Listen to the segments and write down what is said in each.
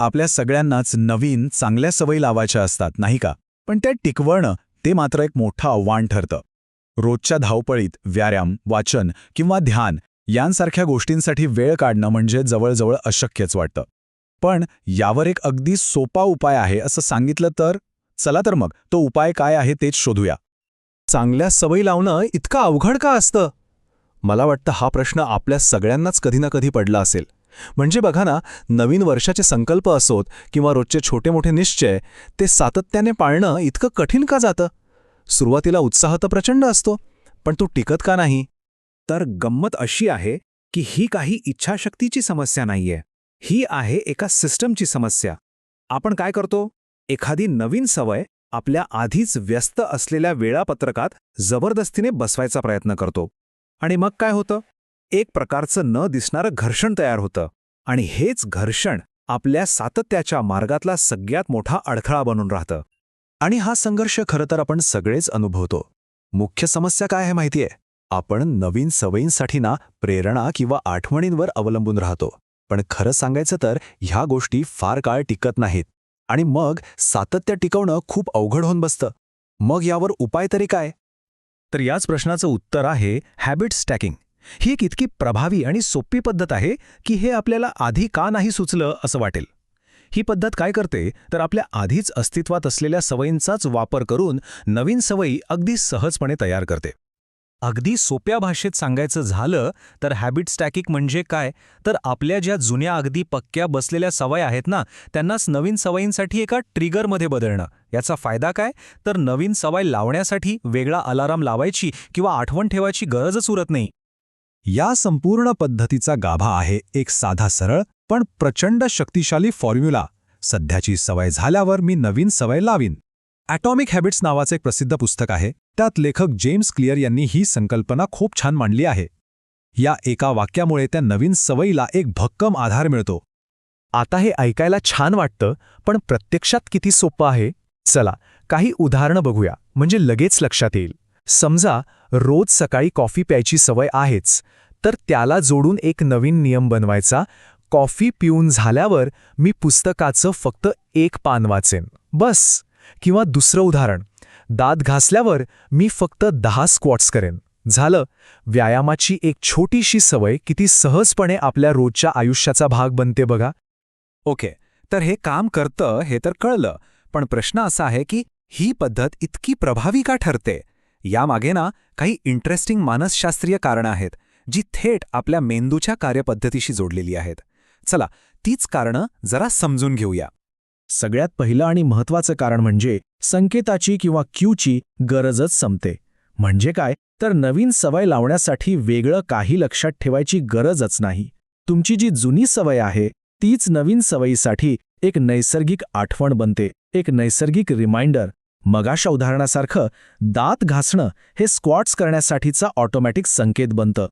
आपल्या सगळ्यांनाच नवीन चांगल्या सवयी लावायच्या असतात नाही का? पण त्या टिकवणं ते मात्र एक मोठं आव्हान ठरतं. रोजच्या धावपळीत व्यायाम वाचन किंवा ध्यान यांसारख्या गोष्टींसाठी वेळ काढणं म्हणजे जवळजवळ अशक्यच वाटतं. पण यावर एक अगदी सोपा उपाय आहे असं सांगितलं तर? चला तर मग तो उपाय काय आहे तेच शोधूया. चांगल्या सवयी लावणं इतकं अवघड का असतं? मला वाटतं हा प्रश्न आपल्या सगळ्यांनाच कधी ना कधी पडला असेल. म्हणजे बघा ना नवीन वर्षाचे संकल्प असोत किंवा रोजचे छोटे मोठे निश्चय ते सातत्याने पाळणं इतकं कठीण का जातं? सुरुवातीला उत्साह तर प्रचंड असतो पण तू टिकत का नाही? तर गंमत अशी आहे की ही काही इच्छाशक्तीची समस्या नाहीये. ही आहे एका सिस्टमची समस्या. आपण काय करतो? एखादी नवीन सवय आपल्या आधीच व्यस्त असलेल्या वेळापत्रकात जबरदस्तीने बसवायचा प्रयत्न करतो. आणि मग काय होतं? एक प्रकारचं न दिसणारं घर्षण तयार होतं. आणि हेच घर्षण आपल्या सातत्याच्या मार्गातला सगळ्यात मोठा अडथळा बनून राहतं. आणि हा संघर्ष खरं तर आपण सगळेच अनुभवतो. मुख्य समस्या काय आहे माहितीये? आपण नवीन सवयींसाठी ना प्रेरणा किंवा आठवणींवर अवलंबून राहतो. पण खरं सांगायचं तर ह्या गोष्टी फार काळ टिकत नाहीत. आणि मग सातत्य टिकवणं खूप अवघड होऊन बसतं. मग यावर उपाय तरी काय? तर याच प्रश्नाचं उत्तर आहे हॅबिट स्टॅकिंग. ही एक इतकी प्रभावी आणि सोपी पद्धत आहे की हे आपल्याला आधी का नाही सुचलं असं वाटेल. ही पद्धत काय करते? तर आपल्या आधीच अस्तित्वात असलेल्या सवयींचाच वापर करून नवीन सवयी अगदी सहजपणे तयार करते. अगदी सोप्या भाषेत सांगायचं झालं तर हॅबिट स्टॅकिक म्हणजे काय? तर आपल्या ज्या जुन्या अगदी पक्क्या बसलेल्या सवय आहेत ना त्यांनाच नवीन सवयींसाठी एका ट्रिगरमध्ये बदलणं. याचा फायदा काय? तर नवीन सवय लावण्यासाठी वेगळा अलाराम लावायची किंवा आठवण ठेवायची गरजच उरत नाही. या संपूर्ण पद्धतीचा गाभा आहे एक साधा सरळ पण प्रचंड शक्तिशाली फॉर्म्युला सध्याची सवय झाल्यावर मी नवीन सवय लावीन. ॲटॉमिक हॅबिट्स नावाचं एक प्रसिद्ध पुस्तक आहे. त्यात लेखक जेम्स क्लिअर यांनी ही संकल्पना खूप छान मांडली आहे. या एका वाक्यामुळे त्या नवीन सवयीला एक भक्कम आधार मिळतो. आता हे ऐकायला छान वाटतं पण प्रत्यक्षात किती सोपं आहे? चला काही उदाहरणं बघूया. म्हणजे लगेच लक्षात येईल. समजा रोज सकाळी कॉफी प्यायची सवय आहेच. तर त्याला जोडून एक नवीन नियम बनवायचा. कॉफी पिऊन झाल्यावर मी पुस्तकाचं फक्त एक पान वाचेन. बस. किंवा दुसरं उदाहरण. दात घासल्यावर मी फक्त दहा स्क्वॉट्स करेन. झालं. व्यायामाची एक छोटीशी सवय किती सहजपणे आपल्या रोजच्या आयुष्याचा भाग बनते बघा. ओके. तर हे काम करतं हे तर कळलं. पण प्रश्न असा आहे की ही पद्धत इतकी प्रभावी का ठरते? यामागे ना काही इंटरेस्टिंग मानसशास्त्रीय कारणं आहेत. जी थेट आपल्या मेंदूच्या कार्यपद्धतीशी जोडलेली आहेत. चला तीच कारणं जरा समजून घेऊया. सगळ्यात पहिलं आणि महत्वाचं कारण म्हणजे संकेताची किंवा क्यूची गरजच संपते. म्हणजे काय? तर नवीन सवय लावण्यासाठी वेगळं काही लक्षात ठेवायची गरजच नाही. तुमची जी जुनी सवय आहे तीच नवीन सवयीसाठी एक नैसर्गिक आठवण बनते एक नैसर्गिक रिमाइंडर. मगाशा उदाहरणासारखं दात घासणं हे स्क्वॉट्स करण्यासाठीचा ऑटोमॅटिक संकेत बनतं.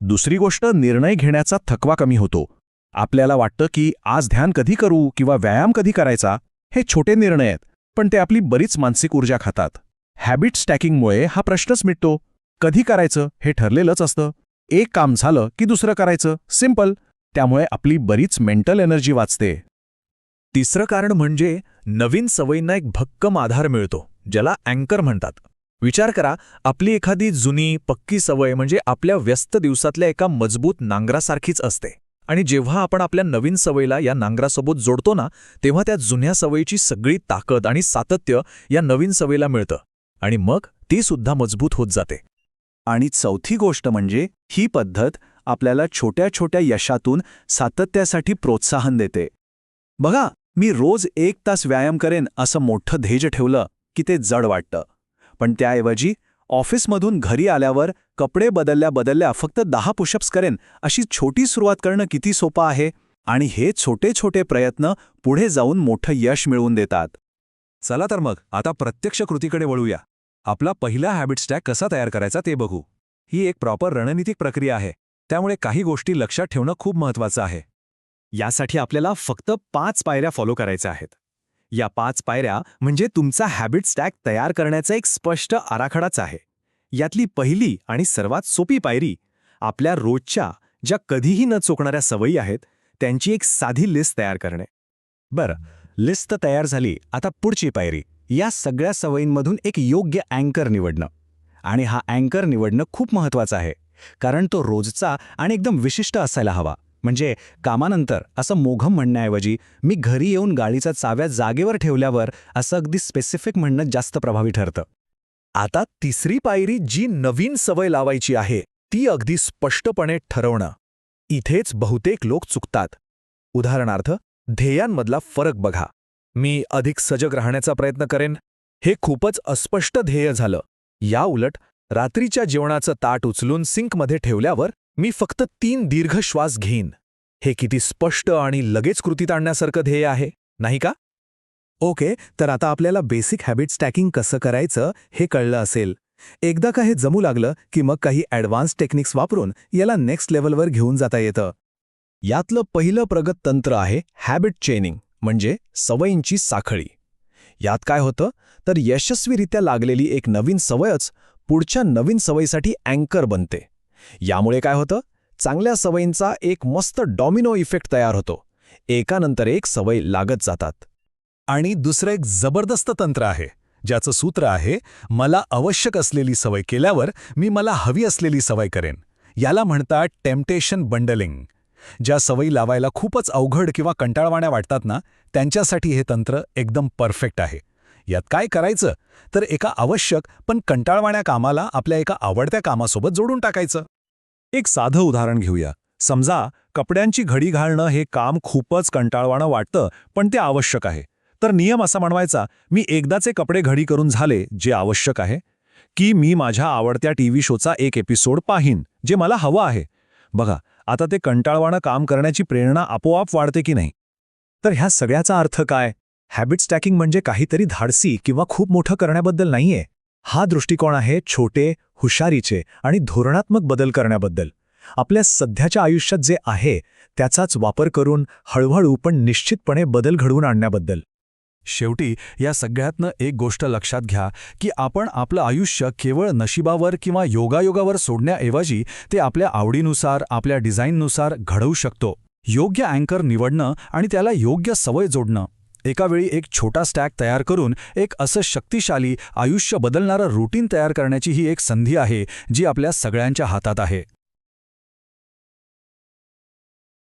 दुसरी गोष्ट निर्णय घेण्याचा थकवा कमी होतो. आपल्याला वाटतं की आज ध्यान कधी करू किंवा व्यायाम कधी करायचा हे छोटे निर्णय आहेत पण ते आपली बरीच मानसिक ऊर्जा खातात. हॅबिट स्टॅकिंगमुळे हा प्रश्नच मिटतो. कधी करायचं हे ठरलेलंच असतं. एक काम झालं की दुसरं करायचं. सिंपल त्यामुळे आपली बरीच मेंटल एनर्जी वाचते. तिसरं कारण म्हणजे नवीन सवयींना एक भक्कम आधार मिळतो ज्याला अँकर म्हणतात. विचार करा आपली एखादी जुनी पक्की सवय म्हणजे आपल्या व्यस्त दिवसातल्या एका मजबूत नांगरासारखीच असते. आणि जेव्हा आपण आपल्या नवीन सवयीला या नांगरासोबत जोडतो ना तेव्हा त्या जुन्या सवयीची सगळी ताकद आणि सातत्य या नवीन सवयीला मिळतं. आणि मग ती सुद्धा मजबूत होत जाते. आणि चौथी गोष्ट म्हणजे ही पद्धत आपल्याला छोट्या छोट्या यशातून सातत्यासाठी प्रोत्साहन देते. बघा मी रोज एक तास व्यायाम करेन असं मोठं ध्येय ठेवलं की ते जड वाटतं. पण त्याऐवजी ऑफिसमधून घरी आल्यावर कपडे बदलल्या बदलल्या फक्त दहा पुशअप्स करेन अशी छोटी सुरुवात करणं किती सोपं आहे? आणि हे छोटे छोटे प्रयत्न पुढे जाऊन मोठं यश मिळवून देतात. चला तर मग आता प्रत्यक्ष कृतीकडे वळूया. आपला पहिला हॅबिट स्टॅक कसा तयार करायचा ते बघू. ही एक प्रॉपर रणनीतिक प्रक्रिया आहे. त्यामुळे काही गोष्टी लक्षात ठेवणं खूप महत्वाचं आहे. यासाठी आपल्याला फक्त पाच पायऱ्या फॉलो करायच्या आहेत. या पाच पायऱ्या म्हणजे तुमचा हॅबिट स्टॅक तयार करण्याचा एक स्पष्ट आराखडाच आहे. यातली पहिली आणि सर्वात सोपी पायरी आपल्या रोजच्या ज्या कधीही न चुकणाऱ्या सवयी आहेत त्यांची एक साधी लिस्ट तयार करणे. बरं लिस्ट तर तयार झाली आता पुढची पायरी. या सगळ्या सवयींमधून एक योग्य अँकर निवडणं. आणि हा अँकर निवडणं खूप महत्त्वाचं आहे कारण तो रोजचा आणि एकदम विशिष्ट असायला हवा. म्हणजे कामानंतर असं मोघम म्हणण्याऐवजी मी घरी येऊन गाडीचा चाव्या जागेवर ठेवल्यावर असं अगदी स्पेसिफिक म्हणणं जास्त प्रभावी ठरतं. आता तिसरी पायरी जी नवीन सवय लावायची आहे ती अगदी स्पष्टपणे ठरवणं. इथेच बहुतेक लोक चुकतात. उदाहरणार्थ ध्येयांमधला फरक बघा. मी अधिक सजग राहण्याचा प्रयत्न करेन. हे खूपच अस्पष्ट ध्येय झालं. या उलट रात्रीच्या जेवणाचं ताट उचलून सिंकमध्ये ठेवल्यावर मी फक्त तीन दीर्घ श्वास घेईन. हे किती स्पष्ट आणि लगेच कृतीत आणण्यासारखं ध्येय आहे नाही का? ओके तर आता आपल्याला बेसिक हॅबिट स्टॅकिंग कसं करायचं हे कळलं असेल. एकदा का हे जमू लागलं की मग काही ॲडव्हान्स टेक्निक्स वापरून याला नेक्स्ट लेवलवर घेऊन जाता येतं. यातलं पहिलं प्रगत तंत्र आहे हॅबिट चेनिंग म्हणजे सवयींची साखळी. यात काय होतं? तर यशस्वीरित्या लागलेली एक नवीन सवयच पुढच्या नवीन सवयीसाठी अँकर बनते. यामुळे काय होतं? चांगल्या सवयींचा एक मस्त डॉमिनो इफेक्ट तयार होतो. एकानंतर एक सवय लागत जातात. आणि दुसरं एक जबरदस्त तंत्र आहे ज्याचं सूत्र आहे मला आवश्यक असलेली सवय केल्यावर मी मला हवी असलेली सवय करेन. याला म्हणतात टेम्पटेशन बंडलिंग. ज्या सवयी लावायला खूपच अवघड किंवा कंटाळवाण्या वाटतात ना त्यांच्यासाठी हे तंत्र एकदम परफेक्ट आहे. यात काय करायचं? तर एका आवश्यक पण कंटाळवाण्या कामाला आपल्या एका आवडत्या कामासोबत जोडून टाकायचं. एक साधं उदाहरण घेऊया. समजा कपड्यांची घडी घालणं हे काम खूपच कंटाळवाणं वाटतं पण ते आवश्यक आहे. तर नियम असा म्हणवायचा मी एकदाचे कपडे घडी करून झाले जे आवश्यक आहे की मी माझ्या आवडत्या टीव्ही शोचा एक एपिसोड पाहीन जे मला हवं आहे. बघा आता ते कंटाळवाणं काम करण्याची प्रेरणा आपोआप वाढते की नाही? तर ह्या सगळ्याचा अर्थ काय? हॅबिट स्टॅकिंग म्हणजे काहीतरी धाडसी किंवा खूप मोठं करण्याबद्दल नाहीये. हा दृष्टिकोन आहे छोटे हुशारीचे आणि धोरणात्मक बदल करण्याबद्दल. आपल्या सध्याच्या आयुष्यात जे आहे त्याचाच वापर करून हळूहळू पण निश्चितपणे बदल घडवून आणण्याबद्दल. शेवटी या सगळ्यातनं एक गोष्ट लक्षात घ्या की आपण आपलं आयुष्य केवळ नशिबावर किंवा योगायोगावर सोडण्याऐवजी ते आपल्या आवडीनुसार आपल्या डिझाईननुसार घडवू शकतो. योग्य अँकर निवडणं आणि त्याला योग्य सवय जोडणं. एकावेळी एक छोटा स्टॅक तयार करून एक असं शक्तिशाली आयुष्य बदलणारं रुटीन तयार करण्याची ही एक संधी आहे जी आपल्या सगळ्यांच्या हातात आहे.